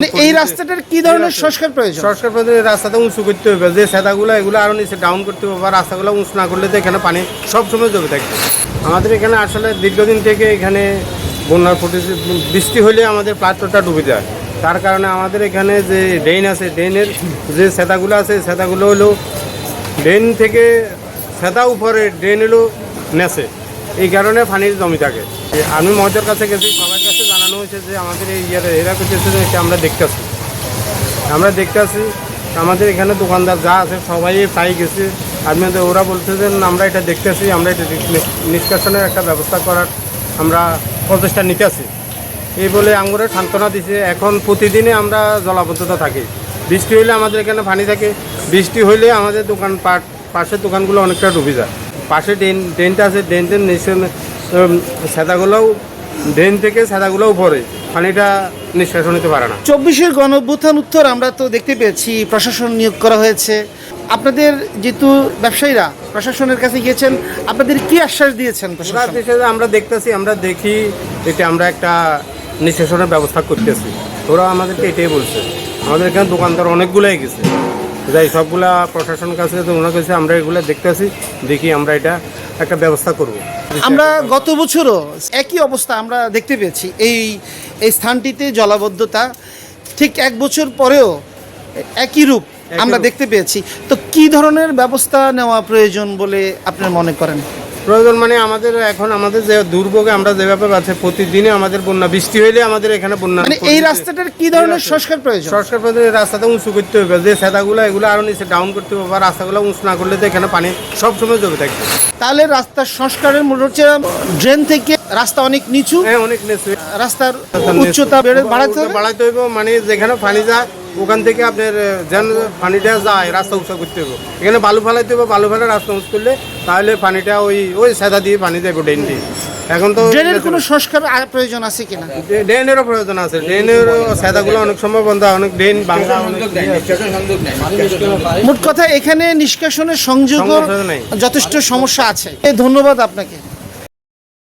মানে এই রাস্তাটার কি ধরনের সংস্কার প্রয়োজন? সংস্কার পদ্ধতি রাস্তাটা উঁচু করতে হবে যে সেদাগুলো এগুলো আরও নিচে ডাউন করতে হবে বা রাস্তাগুলো উঁচু না করলে তো এখানে পানি সবসময় জমে থাকবে আমাদের এখানে আসলে দীর্ঘদিন থেকে এখানে বন্যার পরিস্থিতি বৃষ্টি হলে আমাদের প্লাটটা ডুবে যায়। তার কারণে আমাদের এখানে যে ড্রেন আছে ড্রেনের যে সেদাগুলো আছে সেদাগুলো হলো ড্রেন থেকে সেদা উপরে ড্রেন হলো নেছে এই কারণে পানি জমি থাকে। আমি মহাজের কাছে গেছি সবার হয়েছে যে আমাদের এই ইয়ের এরা করতেছে যে আমরা দেখতেছি আমরা দেখতে দেখতেছি আমাদের এখানে দোকানদার যা আছে সবাই পাই গেছে। তো ওরা বলছে যে আমরা এটা দেখতে দেখতেছি আমরা এটা নিষ্কাশনের একটা ব্যবস্থা করার আমরা প্রচেষ্টা নিতে নিতেছি এই বলে আঙ্গুরে সান্ত্বনা দিছে এখন প্রতিদিনে আমরা জলাবদ্ধতা থাকি। বৃষ্টি হইলে আমাদের এখানে পানি থাকে বৃষ্টি হইলে আমাদের দোকান পাট পাশের দোকানগুলো অনেকটা ডুবে যায়। পাশে ড্রেন ড্রেনটা আছে ড্রেনটার নিচে উম, সাদাগুলোও ড্রেন থেকে সাদাগুলোও পড়ে পানিটা নিষ্কাশন হতে পারে না। চব্বিশের গণ উত্তর আমরা তো দেখতে পেয়েছি প্রশাসন নিয়োগ করা হয়েছে। আপনাদের যেহেতু ব্যবসায়ীরা প্রশাসনের কাছে গিয়েছেন আপনাদের কি আশ্বাস দিয়েছেন প্রশাসন? আমরা দেখতেছি আমরা দেখি এটা আমরা একটা নিষ্কাশনের ব্যবস্থা করতেছি। ওরা আমাদেরকে এটাই বলছে। আমাদের এখানে দোকানদার অনেকগুলাই গেছে। যাই সবগুলা প্রশাসন কাছে তো ওনার কাছে আমরা এগুলো দেখতেছি দেখি আমরা এটা একটা ব্যবস্থা করব। আমরা গত বছরও একই অবস্থা আমরা দেখতে পেয়েছি। এই এই স্থানটিতে জলাবদ্ধতা ঠিক এক বছর পরেও একই রূপ আমরা দেখতে পেয়েছি। তো কি ধরনের ব্যবস্থা নেওয়া প্রয়োজন বলে আপনার মনে করেন? প্রয়োজন মানে আমাদের এখন আমাদের যে দুর্ভোগে আমরা যেভাবে আছে প্রতিদিনে আমাদের বন্যা বৃষ্টি হইলে আমাদের এখানে বন্যা মানে এই রাস্তাটার কি ধরনের সংস্কার প্রয়োজন? সংস্কার পদ্ধতি রাস্তাটা উঁচু করতে হবে যে সেদাগুলো এগুলো আরও নিচে ডাউন করতে হবে বা রাস্তাগুলো উঁচু না করলে তো এখানে পানি সবসময় জমে থাকবে তাহলে রাস্তার সংস্কারের মূল হচ্ছে ড্রেন থেকে রাস্তা অনেক নিচু হ্যাঁ অনেক নিচু। রাস্তার উচ্চতা বেড়ে বাড়াতে হবে? বাড়াইতে হইব মানে যেখানে পানি যায় ওখান থেকে আপনার যেন পানিটা যায় রাস্তা উঁচা করতে হবে। এখানে বালু ফেলাইতে হবে বালু ফেলে রাস্তা উঁচু করলে তাহলে পানিটা ওই ওই সাদা দিয়ে পানি যাবে ড্রেন দিয়ে এখন তো ড্রেনের কোনো সংস্কার আর প্রয়োজন আছে কিনা? ড্রেনেরও প্রয়োজন আছে। ড্রেনের সাদাগুলো অনেক সময় বন্ধ হয়, অনেক ড্রেন ভাঙা অনেক মোট কথা এখানে নিষ্কাশনের সংযোগ সংযোগ নেই। যথেষ্ট সমস্যা আছে। ধন্যবাদ আপনাকে।